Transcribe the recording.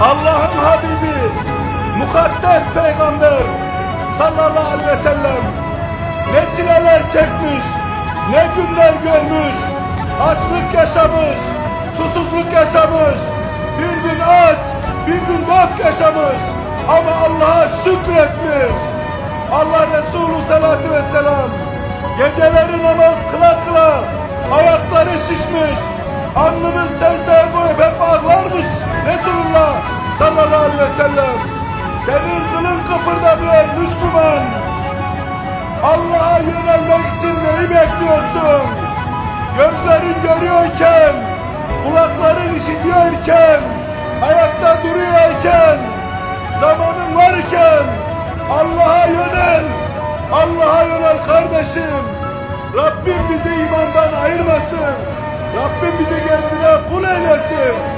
Allah'ın Habibi, mukaddes peygamber sallallahu aleyhi ve sellem ne çileler çekmiş, ne günler görmüş, açlık yaşamış, susuzluk yaşamış, bir gün aç, bir gün tok yaşamış ama Allah'a şükretmiş. Allah Resulü sallallahu vesselam geceleri namaz kıla kıla ayakları şişmiş, alnını secdeye koyup aleyhi ve sellem. Senin kılın kıpırdamıyor Müslüman. Allah'a yönelmek için neyi bekliyorsun? Gözlerin görüyorken, kulakların işitiyorken, ayakta duruyorken, zamanın varken Allah'a yönel. Allah'a yönel kardeşim. Rabbim bizi imandan ayırmasın. Rabbim bizi kendine kul eylesin.